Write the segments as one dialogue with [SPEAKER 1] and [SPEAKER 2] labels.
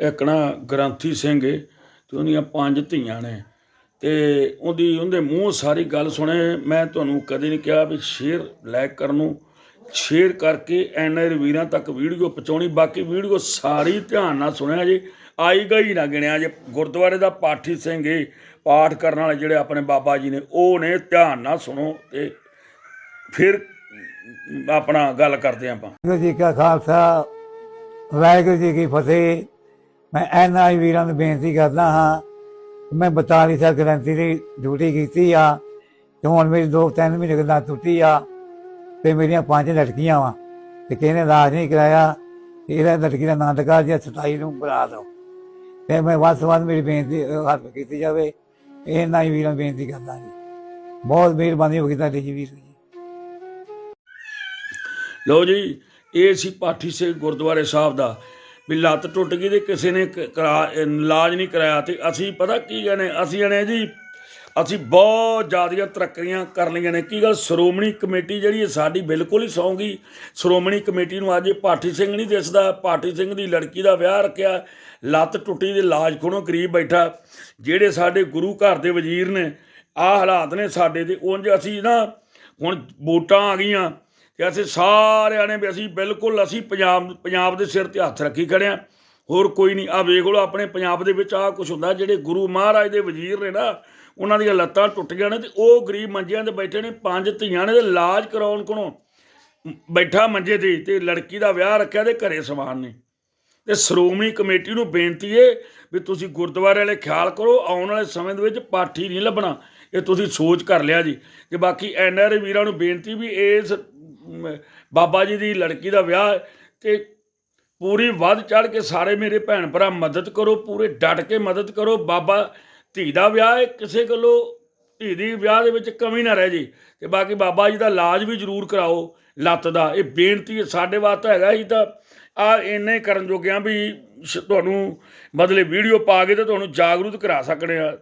[SPEAKER 1] ਇੱਕ ਨਾ ਗ੍ਰੰਥੀ ਸਿੰਘ ਏ, ਤੇ ਉਹਦੀਆਂ ਪੰਜ ਧੀਆਂ ਨੇ। ਤੇ ਉਹਦੀ, ਉਹਦੇ ਮੂੰਹ ਸਾਰੀ ਗੱਲ ਸੁਣੇ। ਮੈਂ ਤੁਹਾਨੂੰ ਕਦੇ ਨਹੀਂ ਕਿਹਾ ਵੀ ਸ਼ੇਅਰ ਲਾਈਕ ਕਰਨ ਨੂੰ। ਸ਼ੇਅਰ ਕਰਕੇ ਐਨਆਰ ਵੀਰਾਂ ਤੱਕ ਵੀਡੀਓ ਪਹੁੰਚਾਉਣੀ। ਬਾਕੀ ਵੀਡੀਓ ਸਾਰੀ ਧਿਆਨ ਨਾਲ ਸੁਣਿਆ ਜੀ। ਆਈ ਗਈ ਨਾ ਗਿਣਿਆ ਜੇ। ਗੁਰਦੁਆਰੇ ਦਾ ਪਾਠੀ ਸਿੰਘ ਏ, ਪਾਠ ਕਰਨ ਵਾਲੇ ਜਿਹੜੇ ਆਪਣੇ ਬਾਬਾ ਜੀ ਨੇ, ਉਹ ਨੇ ਧਿਆਨ ਨਾਲ ਸੁਣੋ ਤੇ ਫਿਰ ਆਪਣਾ ਗੱਲ ਕਰਦੇ ਆਪਾਂ।
[SPEAKER 2] ਜੀ ਕਾ ਖਾਲਸਾ, ਵਾਹਿਗੁਰੂ ਜੀ ਕੀ ਫਤਿਹ। ਮੈਂ ਇਹਨਾਂ ਵੀਰਾਂ ਨੂੰ ਬੇਨਤੀ ਕਰਦਾ ਹਾਂ ਮੈਂ 42 ਸਾਲ ਗਰੰਟੀ ਦੀ ਡਿਊਟੀ ਕੀਤੀ ਆ ਤੇ ਹੁਣ ਮੇਰੀ ਦੋ ਤਿੰਨ ਮਹੀਨੇ ਦਾ ਟੁੱਟੀ ਆ ਤੇ ਮੇਰੀਆਂ ਪੰਜ ਲੜਕੀਆਂ ਵਾ ਤੇ ਕਿਸੇ ਇਲਾਜ ਨਹੀਂ ਕਰਾਇਆ ਇਹਦਾ ਲੜਕੀ ਦਾ ਨਾਂ ਦਕਾ ਜੀ 27 ਨੂੰ ਬੁਲਾ ਦਿਓ। ਤੇ ਮੈਂ ਵੱਧ ਤੋਂ ਵੱਧ ਮੇਰੀ ਬੇਨਤੀ ਹੱਥ ਕੀਤੀ ਜਾਵੇ। ਇਹਨਾਂ ਹੀ ਵੀਰਾਂ ਬੇਨਤੀ ਕਰਦਾ ਜੀ। ਬਹੁਤ ਮਿਹਰਬਾਨੀ ਹੋਗੀ ਤੁਹਾਡੀ ਜੀ ਵੀਰ ਜੀ।
[SPEAKER 1] ਲਓ ਜੀ, ਇਹ ਸੀ ਪਾਠੀ ਸਿੰਘ ਗੁਰਦੁਆਰੇ ਸਾਹਿਬ ਦਾ ਵੀ ਲੱਤ ਟੁੱਟ ਗਈ ਤੇ ਕਿਸੇ ਨੇ ਕ- ਕਰਾ, ਇਲਾਜ ਨਹੀਂ ਕਰਾਇਆ ਤੇ ਅਸੀਂ ਪਤਾ ਕੀ ਕਹਿੰਦੇ, ਅਸੀਂ ਕਹਿੰਦੇ ਜੀ, ਅਸੀਂ ਬਹੁਤ ਜ਼ਿਆਦੀਆਂ ਤਰੱਕੀਆਂ ਕਰ ਲਈਆਂ ਨੇ। ਕੀ ਗੱਲ? ਸ਼੍ਰੋਮਣੀ ਕਮੇਟੀ ਜਿਹੜੀ ਹੈ ਸਾਡੀ ਬਿਲਕੁਲ ਹੀ ਸੌਂਗੀ ਸ਼੍ਰੋਮਣੀ ਕਮੇਟੀ ਨੂੰ ਅੱਜ ਪਾਠੀ ਸਿੰਘ ਨਹੀਂ ਦਿਸਦਾ ਪਾਠੀ ਸਿੰਘ ਦੀ ਲੜਕੀ ਦਾ ਵਿਆਹ ਰੱਖਿਆ, ਲੱਤ ਟੁੱਟੀ ਦੇ ਇਲਾਜ ਕੋਲੋਂ ਗਰੀਬ ਬੈਠਾ। ਜਿਹੜੇ ਸਾਡੇ ਗੁਰੂ ਘਰ ਦੇ ਵਜ਼ੀਰ ਨੇ, ਆਹ ਹਾਲਾਤ ਨੇ ਸਾਡੇ ਦੇ ਉਂਝ ਅਸੀਂ ਨਾ ਹੁਣ ਵੋਟਾਂ ਆ ਗਈਆਂ। ਤੇ ਅਸੀਂ ਸਾਰਿਆਂ ਨੇ ਵੀ ਅਸੀਂ ਬਿਲਕੁਲ ਅਸੀਂ ਪੰਜਾਬ ਪੰਜਾਬ ਦੇ ਸਿਰ ਤੇ ਹੱਥ ਰੱਖੀ ਖੜੇ ਹਾਂ। ਹੋਰ ਕੋਈ ਨਹੀਂ। ਆ ਵੇਖ ਲਓ ਆਪਣੇ ਪੰਜਾਬ ਦੇ ਵਿੱਚ ਆ ਕੁਝ ਹੁੰਦਾ, ਜਿਹੜੇ ਗੁਰੂ ਮਹਾਰਾਜ ਦੇ ਵਜ਼ੀਰ ਨੇ ਨਾ, ਉਹਨਾਂ ਦੀਆਂ ਲੱਤਾਂ ਟੁੱਟ ਗਈਆਂ ਨੇ ਤੇ ਉਹ ਗਰੀਬ ਮੰਜਿਆਂ ਤੇ ਬੈਠੇ ਨੇ, ਪੰਜ ਧੀਆਂ ਨੇ ਤੇ ਇਲਾਜ ਕਰਾਉਣ ਕੋਲੋਂ ਬੈਠਾ ਮੰਜੇ ਤੇ ਤੇ ਲੜਕੀ ਦਾ ਵਿਆਹ ਰੱਖਿਆ ਤੇ ਘਰੇ ਸਮਾਨ ਨੇ। ਤੇ ਸ਼੍ਰੋਮਣੀ ਕਮੇਟੀ ਨੂੰ ਬੇਨਤੀ ਏ ਵੀ ਤੁਸੀਂ ਗੁਰਦੁਆਰੇ ਵਾਲੇ ਖਿਆਲ ਕਰੋ, ਆਉਣ ਵਾਲੇ ਸਮੇਂ ਦੇ ਵਿੱਚ ਪਾਠੀ ਨਹੀਂ ਲੱਭਣਾ। ਇਹ ਤੁਸੀਂ ਸੋਚ ਕਰ ਲਿਆ ਜੀ। ਤੇ ਬਾਕੀ ਐਨਆਰ ਵੀਰਾਂ ਨੂੰ ਬੇਨਤੀ ਵੀ ਇਸ ਬਾਬਾ ਜੀ ਦੀ ਲੜਕੀ ਦਾ ਵਿਆਹ ਹੈ ਤੇ ਪੂਰੀ ਵੱਧ ਚੜ ਕੇ ਸਾਰੇ ਮੇਰੇ ਭੈਣ ਭਰਾ ਮਦਦ ਕਰੋ, ਪੂਰੇ ਡਟ ਕੇ ਮਦਦ ਕਰੋ। ਬਾਬਾ ਧੀ ਦਾ ਵਿਆਹ ਹੈ, ਕਿਸੇ ਕੋਲੋਂ ਧੀ ਦੀ ਵਿਆਹ ਦੇ ਵਿੱਚ ਕਮੀ ਨਾ ਰਹਿ ਜੇ ਤੇ ਬਾਕੀ ਬਾਬਾ ਜੀ ਦਾ ਇਲਾਜ ਵੀ ਜ਼ਰੂਰ ਕਰਾਓ ਲੱਤ ਦਾ। ਇਹ ਬੇਨਤੀ ਸਾਡੇ ਵਾਸਤੇ ਹੈਗਾ ਜੀ ਤਾਂ ਆ ਇੰਨੇ ਕਰਨ ਜੋਗਿਆਂ ਵੀ ਤੁਹਾਨੂੰ ਮਤਲਬ ਵੀਡੀਓ ਪਾ ਕੇ ਤੇ ਤੁਹਾਨੂੰ ਜਾਗਰੂਕ ਕਰਾ ਸਕਣੇ ਆ।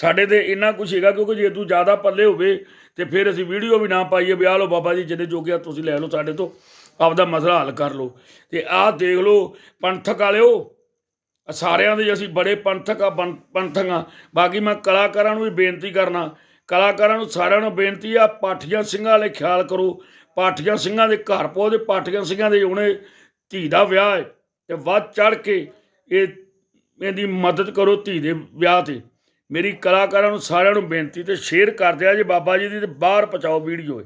[SPEAKER 1] ਸਾਡੇ ਤੇ ਇੰਨਾ ਕੁਝ ਹੈਗਾ ਕਿਉਂਕਿ ਜੇ ਤੂੰ ਜ਼ਿਆਦਾ ਪੱਲੇ ਹੋਵੇ ਤੇ ਫਿਰ ਅਸੀਂ ਵੀਡੀਓ ਵੀ ਨਾ ਪਾਈਏ ਵੀ ਆਹ ਲਓ ਬਾਬਾ ਜੀ ਜਿਹਨੇ ਜੋਗਿਆ ਤੁਸੀਂ ਲੈ ਲਓ ਸਾਡੇ ਤੋਂ, ਆਪਦਾ ਮਸਲਾ ਹੱਲ ਕਰ ਲਓ। ਤੇ ਆਹ ਦੇਖ ਲਓ ਪੰਥਕ ਵਾਲਿਓ, ਆਹ ਸਾਰਿਆਂ ਦੇ ਅਸੀਂ ਬੜੇ ਪੰਥਕ ਆ ਪੰਥਕ ਆ। ਬਾਕੀ ਮੈਂ ਕਲਾਕਾਰਾਂ ਨੂੰ ਵੀ ਬੇਨਤੀ ਕਰਨਾ, ਕਲਾਕਾਰਾਂ ਨੂੰ ਸਾਰਿਆਂ ਨੂੰ ਬੇਨਤੀ ਆ, ਪਾਠੀਆਂ ਸਿੰਘਾਂ ਵਾਲੇ ਖਿਆਲ ਕਰੋ। ਪਾਠੀਆਂ ਸਿੰਘਾਂ ਦੇ ਘਰ ਪਹੁੰਚੇ ਪਾਠੀਆਂ ਸਿੰਘਾਂ ਦੇ ਹੁਣੇ ਧੀ ਦਾ ਵਿਆਹ ਹੈ ਤੇ ਵੱਧ ਚੜ ਕੇ ਇਹ, ਇਹਦੀ ਮਦਦ ਕਰੋ ਧੀ ਦੇ ਵਿਆਹ ਤੇ। ਮੇਰੀ ਕਲਾਕਾਰਾਂ ਨੂੰ ਸਾਰਿਆਂ ਨੂੰ ਬੇਨਤੀ ਤੇ ਸ਼ੇਅਰ ਕਰ ਦਿਆ ਜੇ ਬਾਬਾ ਜੀ ਦੀ ਤੇ ਬਾਹਰ ਪਹੁੰਚਾਓ ਵੀਡੀਓ।